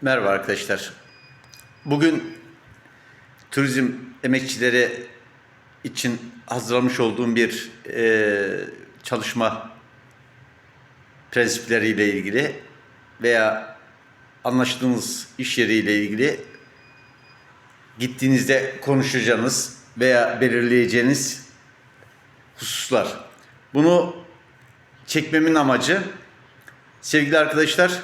Merhaba arkadaşlar. Bugün turizm emekçileri için hazırlamış olduğum bir e, çalışma prensipleriyle ilgili veya anlaştığınız iş yeriyle ilgili gittiğinizde konuşacağınız veya belirleyeceğiniz hususlar. Bunu çekmemin amacı sevgili arkadaşlar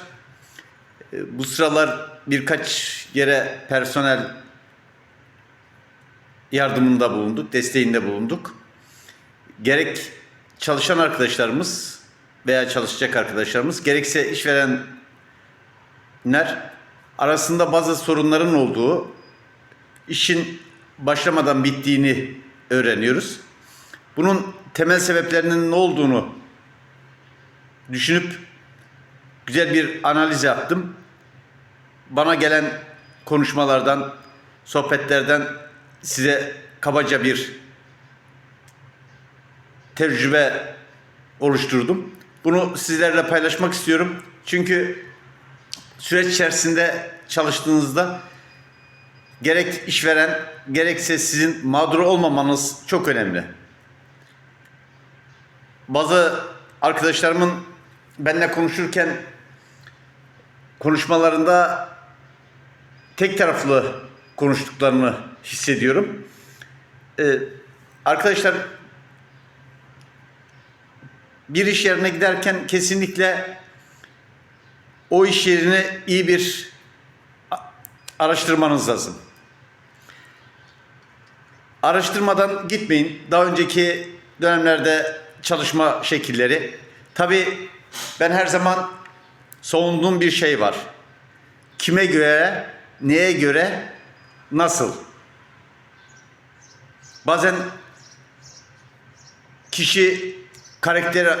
bu sıralar birkaç yere personel yardımında bulunduk, desteğinde bulunduk. Gerek çalışan arkadaşlarımız veya çalışacak arkadaşlarımız, gerekse işverenler arasında bazı sorunların olduğu, işin başlamadan bittiğini öğreniyoruz. Bunun temel sebeplerinin ne olduğunu düşünüp güzel bir analiz yaptım. Bana gelen konuşmalardan, sohbetlerden size kabaca bir tecrübe oluşturdum. Bunu sizlerle paylaşmak istiyorum. Çünkü süreç içerisinde çalıştığınızda gerek işveren gerekse sizin mağdur olmamanız çok önemli. Bazı arkadaşlarımın benimle konuşurken konuşmalarında tek taraflı konuştuklarını hissediyorum. Ee, arkadaşlar bir iş yerine giderken kesinlikle o iş yerini iyi bir araştırmanız lazım. Araştırmadan gitmeyin. Daha önceki dönemlerde çalışma şekilleri. Tabii ben her zaman savunduğum bir şey var. Kime göre, neye göre, nasıl? Bazen kişi karakter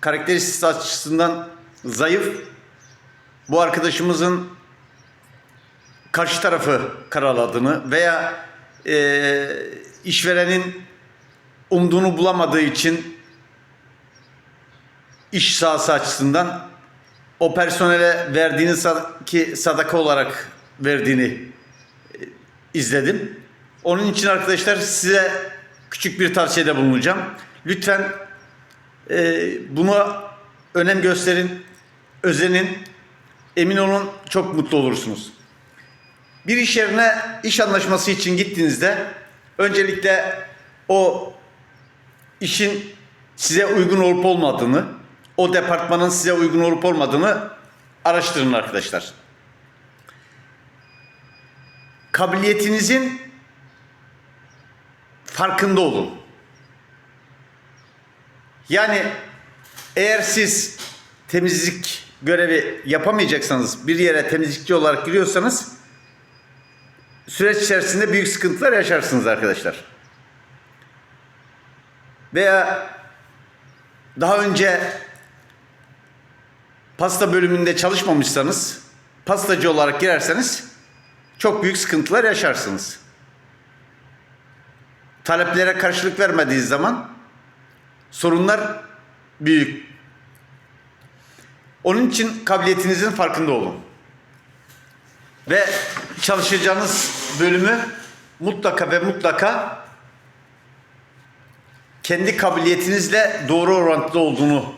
karakteristik açısından zayıf. Bu arkadaşımızın karşı tarafı karaladığını veya e, işverenin umduğunu bulamadığı için iş sahası açısından o personele verdiğini sa- ki sadaka olarak verdiğini e, izledim. Onun için arkadaşlar size küçük bir tavsiyede bulunacağım. Lütfen e, buna önem gösterin, özenin. Emin olun çok mutlu olursunuz. Bir iş yerine iş anlaşması için gittiğinizde öncelikle o işin size uygun olup olmadığını, o departmanın size uygun olup olmadığını araştırın arkadaşlar. Kabiliyetinizin farkında olun. Yani eğer siz temizlik görevi yapamayacaksanız, bir yere temizlikçi olarak giriyorsanız süreç içerisinde büyük sıkıntılar yaşarsınız arkadaşlar. Veya daha önce pasta bölümünde çalışmamışsanız, pastacı olarak girerseniz çok büyük sıkıntılar yaşarsınız. Taleplere karşılık vermediğiniz zaman sorunlar büyük. Onun için kabiliyetinizin farkında olun. Ve çalışacağınız bölümü mutlaka ve mutlaka kendi kabiliyetinizle doğru orantılı olduğunu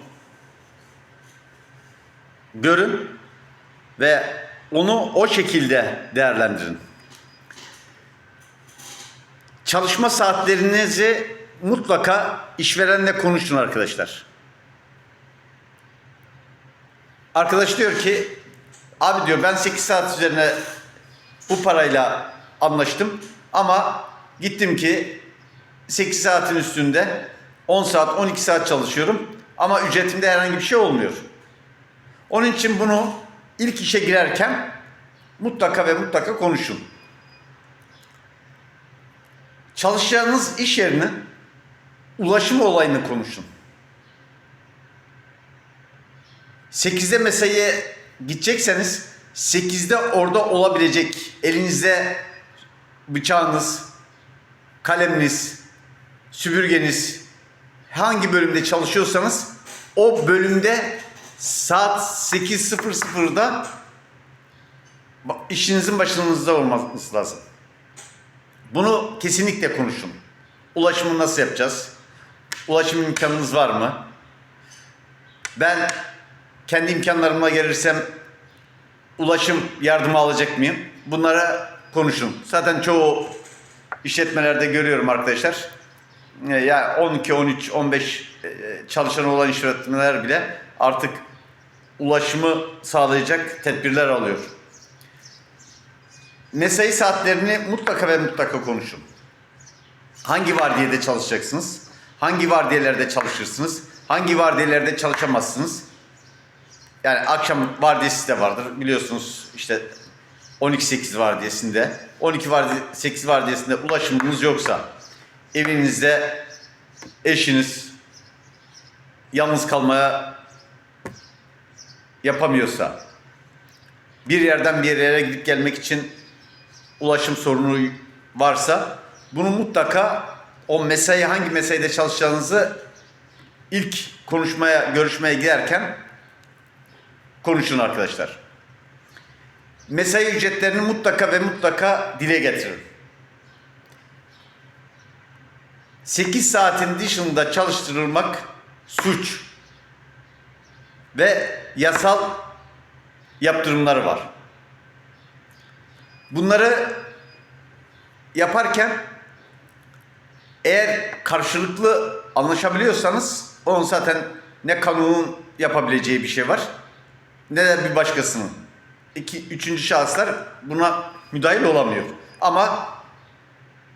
görün ve onu o şekilde değerlendirin. Çalışma saatlerinizi mutlaka işverenle konuşun arkadaşlar. Arkadaş diyor ki abi diyor ben 8 saat üzerine bu parayla anlaştım ama gittim ki 8 saatin üstünde 10 saat 12 saat çalışıyorum ama ücretimde herhangi bir şey olmuyor. Onun için bunu ilk işe girerken mutlaka ve mutlaka konuşun. Çalışacağınız iş yerinin ulaşım olayını konuşun. 8'de mesaiye gidecekseniz 8'de orada olabilecek elinizde bıçağınız, kaleminiz, süpürgeniz hangi bölümde çalışıyorsanız o bölümde saat 8.00'da Bak, işinizin başınızda olması lazım. Bunu kesinlikle konuşun. Ulaşımı nasıl yapacağız? Ulaşım imkanınız var mı? Ben kendi imkanlarıma gelirsem ulaşım yardımı alacak mıyım? Bunlara konuşun. Zaten çoğu işletmelerde görüyorum arkadaşlar. E, Ya 12, 13, 15 e, çalışan olan işletmeler bile artık ulaşımı sağlayacak tedbirler alıyor. Mesai saatlerini mutlaka ve mutlaka konuşun. Hangi vardiyede çalışacaksınız? Hangi vardiyelerde çalışırsınız? Hangi vardiyelerde çalışamazsınız? Yani akşam vardiyası da vardır. Biliyorsunuz işte 12-8 vardiyasında. 12 vardiy 8 vardiyasında ulaşımınız yoksa evinizde eşiniz yalnız kalmaya yapamıyorsa bir yerden bir yere gidip gelmek için ulaşım sorunu varsa bunu mutlaka o mesai hangi mesaide çalışacağınızı ilk konuşmaya, görüşmeye giderken konuşun arkadaşlar. Mesai ücretlerini mutlaka ve mutlaka dile getirin. 8 saatin dışında çalıştırılmak suç ve yasal yaptırımları var. Bunları yaparken eğer karşılıklı anlaşabiliyorsanız onun zaten ne kanunun yapabileceği bir şey var ne de bir başkasının. İki, üçüncü şahıslar buna müdahil olamıyor. Ama